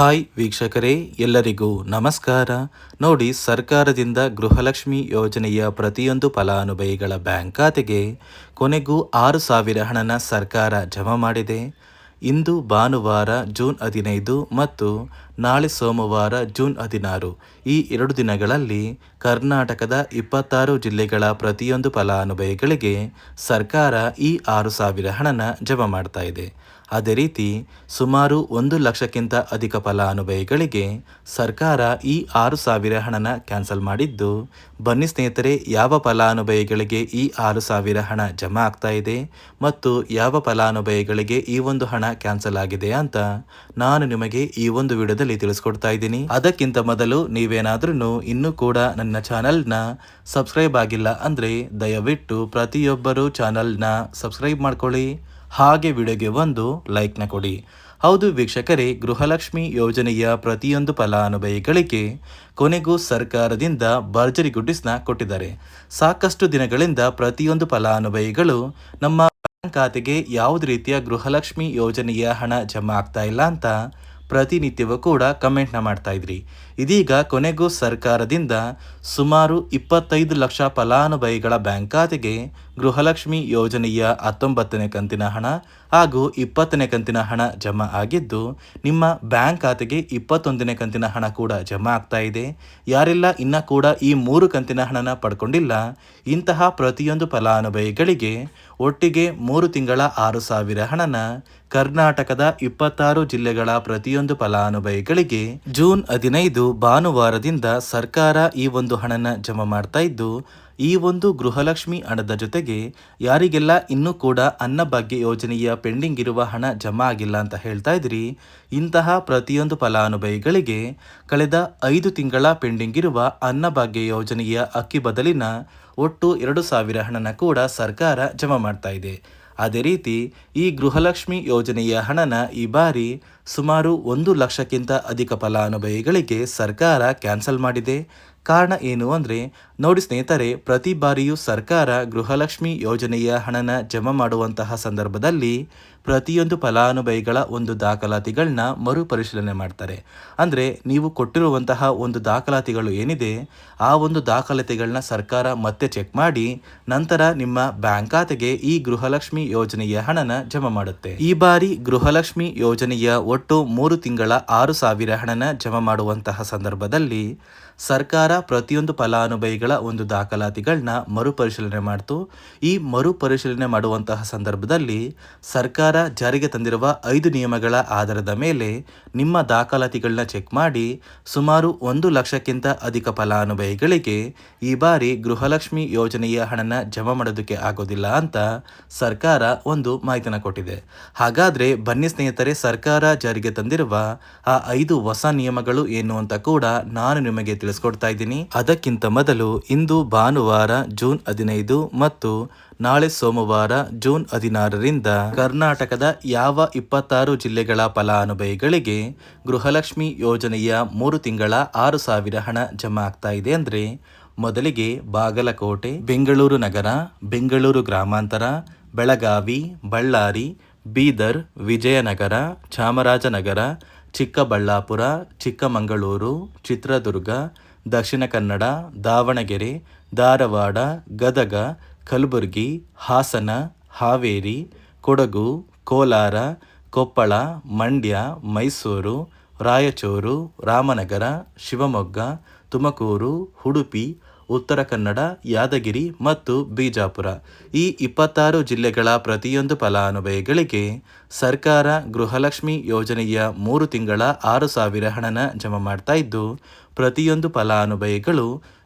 Hi ವೀಕ್ಷಕರೇ, ಎಲ್ಲರಿಗೂ ನಮಸ್ಕಾರ. ನೋಡಿ, ಸರ್ಕಾರದಿಂದ ಗೃಹಲಕ್ಷ್ಮಿ ಯೋಜನೆಯ ಪ್ರತಿಯೊಂದು ಫಲಾನುಭವಿಗಳ ಬ್ಯಾಂಕ್ ಖಾತೆಗೆ ಕೊನೆಗೂ ಆರು ಸಾವಿರ ಹಣನ ಸರ್ಕಾರ ಜಮಾ ಮಾಡಿದೆ. ಇಂದು ಭಾನುವಾರ ಜೂನ್ ಹದಿನೈದು ಮತ್ತು ನಾಳೆ ಸೋಮವಾರ ಜೂನ್ ಹದಿನಾರು. ಈ ಎರಡು ದಿನಗಳಲ್ಲಿ ಕರ್ನಾಟಕದ ಇಪ್ಪತ್ತಾರು ಜಿಲ್ಲೆಗಳ ಪ್ರತಿಯೊಂದು ಫಲಾನುಭವಿಗಳಿಗೆ ಸರ್ಕಾರ ಈ ಆರು ಸಾವಿರ ಹಣನ ಜಮಾ ಮಾಡ್ತಾ ಇದೆ. ಅದೇ ರೀತಿ ಸುಮಾರು ಒಂದು ಲಕ್ಷಕ್ಕಿಂತ ಅಧಿಕ ಫಲಾನುಭವಿಗಳಿಗೆ ಸರ್ಕಾರ ಈ ಆರು ಸಾವಿರ ಹಣನ ಕ್ಯಾನ್ಸಲ್ ಮಾಡಿದ್ದು, ಬನ್ನಿ ಸ್ನೇಹಿತರೆ, ಯಾವ ಫಲಾನುಭವಿಗಳಿಗೆ ಈ ಆರು ಸಾವಿರ ಹಣ ಜಮಾ ಆಗ್ತಾ ಇದೆ ಮತ್ತು ಯಾವ ಫಲಾನುಭವಿಗಳಿಗೆ ಈ ಒಂದು ಹಣ ಕ್ಯಾನ್ಸಲ್ ಆಗಿದೆ ಅಂತ ನಾನು ನಿಮಗೆ ಈ ಒಂದು ವಿಡಿಯೋದಲ್ಲಿ ತಿಳಿಸ್ಕೊಡ್ತಾ ಇದ್ದೀನಿ. ಅದಕ್ಕಿಂತ ಮೊದಲು ನೀವೇನಾದ್ರೂ ಇನ್ನೂ ಕೂಡ ನನ್ನ ಚಾನಲ್ನ ಸಬ್ಸ್ಕ್ರೈಬ್ ಆಗಿಲ್ಲ ಅಂದರೆ ದಯವಿಟ್ಟು ಪ್ರತಿಯೊಬ್ಬರು ಚಾನಲ್ನ ಸಬ್ಸ್ಕ್ರೈಬ್ ಮಾಡ್ಕೊಳ್ಳಿ. ಹಾಗೆ ವಿಡಿಯೋಗೆ ಒಂದು ಲೈಕ್ನ ಕೊಡಿ. ಹೌದು ವೀಕ್ಷಕರೇ, ಗೃಹಲಕ್ಷ್ಮಿ ಯೋಜನೆಯ ಪ್ರತಿಯೊಂದು ಫಲಾನುಭವಿಗಳಿಗೆ ಕೊನೆಗೂ ಸರ್ಕಾರದಿಂದ ಭರ್ಜರಿ ಗುಡ್ಡಿಸ್ನ ಕೊಟ್ಟಿದ್ದಾರೆ. ಸಾಕಷ್ಟು ದಿನಗಳಿಂದ ಪ್ರತಿಯೊಂದು ಫಲಾನುಭವಿಗಳು ನಮ್ಮ ಬ್ಯಾಂಕ್ ಖಾತೆಗೆ ಯಾವುದೇ ರೀತಿಯ ಗೃಹಲಕ್ಷ್ಮಿ ಯೋಜನೆಯ ಹಣ ಜಮಾ ಆಗ್ತಾ ಇಲ್ಲ ಅಂತ ಪ್ರತಿನಿತ್ಯವೂ ಕೂಡ ಕಮೆಂಟ್ನ ಮಾಡ್ತಾ ಇದ್ರಿ. ಇದೀಗ ಕೊನೆಗೂ ಸರ್ಕಾರದಿಂದ ಸುಮಾರು ಇಪ್ಪತ್ತೈದು ಲಕ್ಷ ಫಲಾನುಭವಿಗಳ ಬ್ಯಾಂಕ್ ಖಾತೆಗೆ ಗೃಹಲಕ್ಷ್ಮಿ ಯೋಜನೆಯ ಹತ್ತೊಂಬತ್ತನೇ ಕಂತಿನ ಹಣ ಹಾಗೂ ಇಪ್ಪತ್ತನೇ ಕಂತಿನ ಹಣ ಜಮಾ ಆಗಿದ್ದು, ನಿಮ್ಮ ಬ್ಯಾಂಕ್ ಖಾತೆಗೆ ಇಪ್ಪತ್ತೊಂದನೇ ಕಂತಿನ ಹಣ ಕೂಡ ಜಮಾ ಆಗ್ತಾ ಇದೆ. ಯಾರೆಲ್ಲ ಇನ್ನ ಕೂಡ ಈ ಮೂರು ಕಂತಿನ ಹಣನ ಪಡ್ಕೊಂಡಿಲ್ಲ, ಇಂತಹ ಪ್ರತಿಯೊಂದು ಫಲಾನುಭವಿಗಳಿಗೆ ಒಟ್ಟಿಗೆ ಮೂರು ತಿಂಗಳ ಆರು ಸಾವಿರ ಹಣನ ಕರ್ನಾಟಕದ ಇಪ್ಪತ್ತಾರು ಜಿಲ್ಲೆಗಳ ಪ್ರತಿಯೊಂದು ಫಲಾನುಭವಿಗಳಿಗೆ ಜೂನ್ ಹದಿನೈದು ಭಾನುವಾರದಿಂದ ಸರ್ಕಾರ ಈ ಒಂದು ಹಣನ ಜಮಾ ಮಾಡ್ತಾ ಇದ್ದು, ಈ ಒಂದು ಗೃಹಲಕ್ಷ್ಮಿ ಹಣದ ಜೊತೆಗೆ ಯಾರಿಗೆಲ್ಲ ಇನ್ನೂ ಕೂಡ ಅನ್ನಭಾಗ್ಯ ಯೋಜನೆಯ ಪೆಂಡಿಂಗ್ ಇರುವ ಹಣ ಜಮಾ ಆಗಿಲ್ಲ ಅಂತ ಹೇಳ್ತಾ ಇದ್ರಿ, ಇಂತಹ ಪ್ರತಿಯೊಂದು ಫಲಾನುಭವಿಗಳಿಗೆ ಕಳೆದ ಐದು ತಿಂಗಳ ಪೆಂಡಿಂಗ್ ಇರುವ ಅನ್ನಭಾಗ್ಯ ಯೋಜನೆಯ ಅಕ್ಕಿ ಬದಲಿನ ಒಟ್ಟು ಎರಡು ಸಾವಿರ ಹಣನ ಕೂಡ ಸರ್ಕಾರ ಜಮಾ ಮಾಡ್ತಾ ಅದೇ ರೀತಿ ಈ ಗೃಹಲಕ್ಷ್ಮಿ ಯೋಜನೆಯ ಹಣನ ಈ ಬಾರಿ ಸುಮಾರು ಒಂದು ಲಕ್ಷಕ್ಕಿಂತ ಅಧಿಕ ಫಲಾನುಭವಿಗಳಿಗೆ ಸರ್ಕಾರ ಕ್ಯಾನ್ಸಲ್ ಮಾಡಿದೆ. ಕಾರಣ ಏನು ಅಂದರೆ, ನೋಡಿ ಸ್ನೇಹಿತರೆ, ಪ್ರತಿ ಬಾರಿಯೂ ಸರ್ಕಾರ ಗೃಹಲಕ್ಷ್ಮಿ ಯೋಜನೆಯ ಹಣನ ಜಮಾ ಮಾಡುವಂತಹ ಸಂದರ್ಭದಲ್ಲಿ ಪ್ರತಿಯೊಂದು ಫಲಾನುಭವಿಗಳ ಒಂದು ದಾಖಲಾತಿಗಳನ್ನ ಮರುಪರಿಶೀಲನೆ ಮಾಡ್ತಾರೆ. ಅಂದರೆ ನೀವು ಕೊಟ್ಟಿರುವಂತಹ ಒಂದು ದಾಖಲಾತಿಗಳು ಏನಿದೆ, ಆ ಒಂದು ದಾಖಲಾತಿಗಳನ್ನ ಸರ್ಕಾರ ಮತ್ತೆ ಚೆಕ್ ಮಾಡಿ, ನಂತರ ನಿಮ್ಮ ಬ್ಯಾಂಕ್ ಖಾತೆಗೆ ಈ ಗೃಹಲಕ್ಷ್ಮಿ ಯೋಜನೆಯ ಹಣನ ಜಮಾ ಮಾಡುತ್ತೆ. ಈ ಬಾರಿ ಗೃಹಲಕ್ಷ್ಮಿ ಯೋಜನೆಯ ಒಟ್ಟು ಮೂರು ತಿಂಗಳ ಆರು ಸಾವಿರ ಹಣನ ಜಮಾ ಮಾಡುವಂತಹ ಸಂದರ್ಭದಲ್ಲಿ ಸರ್ಕಾರ ಪ್ರತಿಯೊಂದು ಫಲಾನುಭವಿಗಳ ಒಂದು ದಾಖಲಾತಿಗಳನ್ನ ಮರುಪರಿಶೀಲನೆ ಮಾಡ್ತು. ಈ ಮರುಪರಿಶೀಲನೆ ಮಾಡುವಂತಹ ಸಂದರ್ಭದಲ್ಲಿ ಸರ್ಕಾರ ಜಾರಿಗೆ ತಂದಿರುವ ಐದು ನಿಯಮಗಳ ಆಧಾರದ ಮೇಲೆ ನಿಮ್ಮ ದಾಖಲಾತಿಗಳನ್ನ ಚೆಕ್ ಮಾಡಿ ಸುಮಾರು ಒಂದು ಲಕ್ಷಕ್ಕಿಂತ ಅಧಿಕ ಫಲಾನುಭವಿಗಳಿಗೆ ಈ ಬಾರಿ ಗೃಹಲಕ್ಷ್ಮಿ ಯೋಜನೆಯ ಹಣನ ಜಮಾ ಮಾಡೋದಕ್ಕೆ ಆಗೋದಿಲ್ಲ ಅಂತ ಸರ್ಕಾರ ಒಂದು ಮಾಹಿತಿನ ಕೊಟ್ಟಿದೆ. ಹಾಗಾದ್ರೆ ಬನ್ನಿ ಸ್ನೇಹಿತರೆ, ಸರ್ಕಾರ ಜಾರಿಗೆ ತಂದಿರುವ ಆ ಐದು ಹೊಸ ನಿಯಮಗಳು ಏನು ಅಂತ ಕೂಡ ನಾನು ನಿಮಗೆ ತಿಳಿಸ್ಕೊಡ್ತಾ ಇದ್ದೀನಿ. ಅದಕ್ಕಿಂತ ಮೊದಲು ಇಂದು ಭಾನುವಾರ ಜೂನ್ ಹದಿನೈದು ಮತ್ತು ನಾಳೆ ಸೋಮವಾರ ಜೂನ್ ಹದಿನಾರರಿಂದ ಕರ್ನಾಟಕದ ಯಾವ ಇಪ್ಪತ್ತಾರು ಜಿಲ್ಲೆಗಳ ಫಲಾನುಭವಿಗಳಿಗೆ ಗೃಹಲಕ್ಷ್ಮಿ ಯೋಜನೆಯ ಮೂರು ತಿಂಗಳ ಆರು ಸಾವಿರ ಹಣ ಜಮಾ ಆಗ್ತಾ ಇದೆ ಅಂದರೆ ಮೊದಲಿಗೆ ಬಾಗಲಕೋಟೆ, ಬೆಂಗಳೂರು ನಗರ, ಬೆಂಗಳೂರು ಗ್ರಾಮಾಂತರ, ಬೆಳಗಾವಿ, ಬಳ್ಳಾರಿ, ಬೀದರ್, ವಿಜಯನಗರ, ಚಾಮರಾಜನಗರ, ಚಿಕ್ಕಬಳ್ಳಾಪುರ, ಚಿಕ್ಕಮಗಳೂರು, ಚಿತ್ರದುರ್ಗ, ದಕ್ಷಿಣ ಕನ್ನಡ, ದಾವಣಗೆರೆ, ಧಾರವಾಡ, ಗದಗ ಕಲಬುರಗಿ, ಹಾಸನ, ಹಾವೇರಿ, ಕೊಡಗು, ಕೋಲಾರ, ಕೊಪ್ಪಳ, ಮಂಡ್ಯ, ಮೈಸೂರು, ರಾಯಚೂರು, ರಾಮನಗರ, ಶಿವಮೊಗ್ಗ, ತುಮಕೂರು, ಉಡುಪಿ, ಉತ್ತರ ಕನ್ನಡ, ಯಾದಗಿರಿ ಮತ್ತು ಬಿಜಾಪುರ. ಈ ಇಪ್ಪತ್ತಾರು ಜಿಲ್ಲೆಗಳ ಪ್ರತಿಯೊಂದು ಫಲಾನುಭವಿಗಳಿಗೆ ಸರ್ಕಾರ ಗೃಹಲಕ್ಷ್ಮಿ ಯೋಜನೆಯ ಮೂರು ತಿಂಗಳ ಆರು ಸಾವಿರ ಹಣನ ಜಮಾ ಮಾಡ್ತಾ ಇದ್ದು, ಪ್ರತಿಯೊಂದು ಫಲಾನುಭವಿಗಳು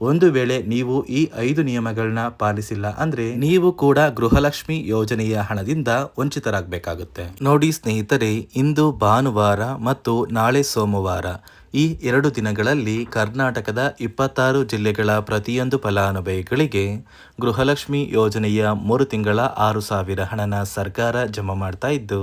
ಒಂದು ವೇಳೆ ನೀವು ಈ ಐದು ನಿಯಮಗಳನ್ನ ಪಾಲಿಸಿಲ್ಲ ಅಂದ್ರೆ ನೀವು ಕೂಡ ಗೃಹಲಕ್ಷ್ಮಿ ಯೋಜನೆಯ ಹಣದಿಂದ ವಂಚಿತರಾಗಬೇಕಾಗುತ್ತೆ. ನೋಡಿ ಸ್ನೇಹಿತರೆ, ಇಂದು ಭಾನುವಾರ ಮತ್ತು ನಾಳೆ ಸೋಮವಾರ ಈ ಎರಡು ದಿನಗಳಲ್ಲಿ ಕರ್ನಾಟಕದ ಇಪ್ಪತ್ತಾರು ಜಿಲ್ಲೆಗಳ ಪ್ರತಿಯೊಂದು ಫಲಾನುಭವಿಗಳಿಗೆ ಗೃಹಲಕ್ಷ್ಮಿ ಯೋಜನೆಯ ಮೂರು ತಿಂಗಳ ಆರು ಸಾವಿರ ಹಣನ ಸರ್ಕಾರ ಜಮಾ ಮಾಡ್ತಾ ಇದ್ದು